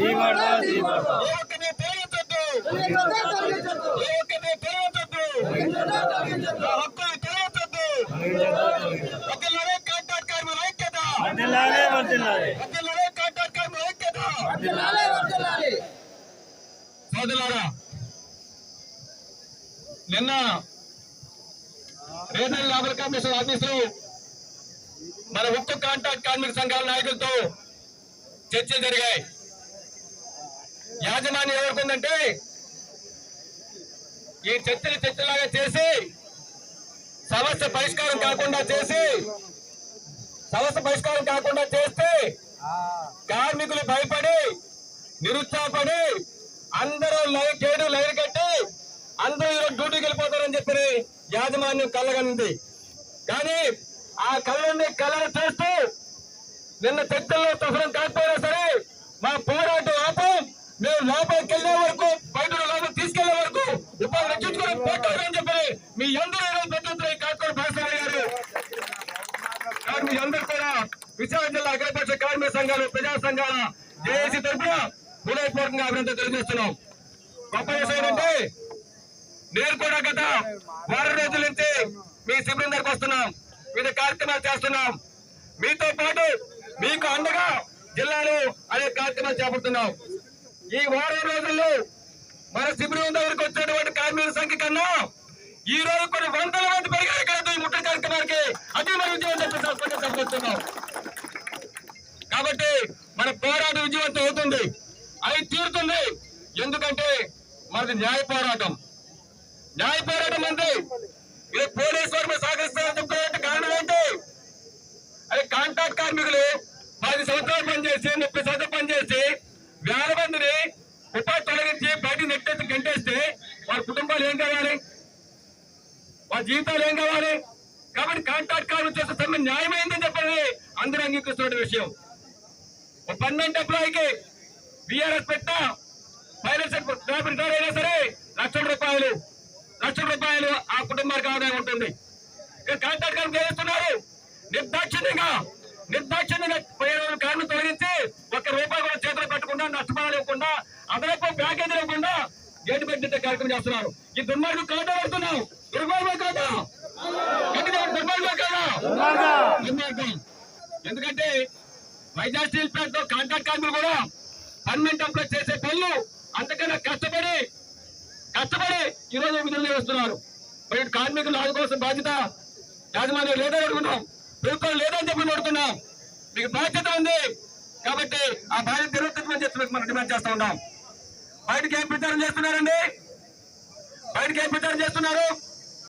ఏ ఒక్కరిని తొలగించొద్దు ఏ ఒక్కరిని తొలగించొద్దు ఆ హక్కులు తొలగించొద్దు వర్ధిల్లాలి కాంట్రాక్ట్ కార్మికుల ఐక్యత కార్మికుల ఐక్యత సోదరులారా నిన్న రీజనల్ లేబర్ కమిషన్ ఆఫీసులో మన ఉక్కు కాంట్రాక్ట్ కార్మిక సంఘాల నాయకులతో చర్చలు జరిగాయి. యాజమాన్యం ఎవరుకుందంటే ఈ చర్చలు చర్చలాగా చేసి సమస్య పరిష్కారం కాకుండా చేసి సమస్య పరిష్కారం కాకుండా చేస్తే కార్మికులు భయపడి నిరుత్సాహపడి అందరూ లైన్ చేయడం లైన్ కట్టి అందరూ ఈరోజు డ్యూటీకి వెళ్ళిపోతారని చెప్పి యాజమాన్యం కలగనుంది కానీ ఆ కళ్ళని కళ్ళను చేస్తూ నిన్న చర్చల్లో సఫలం కాకపోయినా సరే మా పోరాటం ఆపం. మేము లోపలికి వెళ్ళే వరకు బయట లోపలికి తీసుకెళ్ళే వరకు ఉపాధి రక్షించుకొని పోటాడని చెప్పి మీ అందరూ ఈరోజు పెద్ద ఎత్తున ఈ కార్యక్రమం మీ అందరూ కూడా విశాఖ జిల్లా అఖిలపక్ష కార్మిక సంఘాలు ప్రజా సంఘాల జేఏసీ తరఫున హృదయపూర్వకంగా అభినందన తెలియజేస్తున్నాం. గొప్ప విషయం ఏంటంటే నేను కూడా గత వారం రోజుల నుంచి మీ శిబిరం దగ్గరకు వస్తున్నాం. వివిధ కార్యక్రమాలు చేస్తున్నాం. మీతో పాటు మీకు అండగా జిల్లాలో అనేక కార్యక్రమాలు చేపడుతున్నాం. ఈ వారం రోజుల్లో మన శిబిరం దగ్గరకు వచ్చేటువంటి కార్మికుల సంఖ్య కన్నా ఈ రోజు కొన్ని వందల మంది పెరిగారు కాదు ఈ ముట్ట కార్యక్రమానికి. అదే మన విజయవంతం కాబట్టి మన పోరాటం విజయవంతం అవుతుంది. అది తీరుతుంది. ఎందుకంటే మనది న్యాయ పోరాటం. న్యాయ పోరాటం ఉంది. ఇది పోలీసు వారు సహకరిస్తారని చెప్తున్నట్టు కారణం ఏంటి? అది కాంట్రాక్ట్ కార్మికులు పది సంవత్సరాలు పనిచేసి ముప్పై సంవత్సరాలు పనిచేసి వేల మందిని ఉపాధి తొలగించి బయట నెట్టేసి గంటేస్తే వారి కుటుంబాలు ఏం కావాలి? వారి జీవితాలు ఏం కావాలి? కాబట్టి కాంట్రాక్ట్ కార్మికులు చేసే సమ్మె న్యాయమైందని చెప్పండి అందరూ అంగీకరిస్తున్న విషయం. ఒక పన్నెండు ఎంప్లాయీకి బీఆర్ఎస్ పెట్టిన ఫైనాన్స్ రిటైర్ అయినా సరే లక్షల రూపాయలు. లక్షల రూపాయలు ఆ కుటుంబానికి ఆదాయం ఉంటుంది. కాంట్రాక్ట్ కార్మికులు చేస్తున్నారు? నిర్దాక్షిణ్యంగా నిర్దాక్షిణ్యంగా పోయిన కార్మికులు తొలగించి ఒక్క రూపాయి కూడా చేతులు పెట్టకుండా నష్టపడాలు ఇవ్వకుండా అదనపు ప్యాకేజీలు ఇవ్వకుండా గేటు పెట్టే కార్యక్రమం చేస్తున్నారు. ఈ దుర్మార్గం కాదా పడుతున్నాం దుర్మార్గం కాదా? గట్టిగా దుర్మార్గం కాదా? దుర్మార్గం. ఎందుకంటే వైజాగ్ స్టీల్ ప్లాంట్లో కాంట్రాక్ట్ కార్మికులు కూడా పర్మనెంట్ ఎంప్లాయ్ చేసే పనులు అంతకన్నా కష్టపడి ఈరోజు విధులు చేస్తున్నారు. మరి కార్మికులు ఆదుకోవాల్సిన బాధ్యత యాజమాన్యం లేదని అడుగుతున్నాం ప్రభుత్వం లేదని చెప్పి అడుగుతున్నాం మీకు బాధ్యత ఉంది. కాబట్టి ఆ బాధ్యత నిర్వర్తించమని చెప్పి మనం డిమాండ్ చేస్తూ ఉన్నాం. బయటకి ఏం ప్రచారం చేస్తున్నారండి? బయటకి ఏం ప్రచారం చేస్తున్నారు?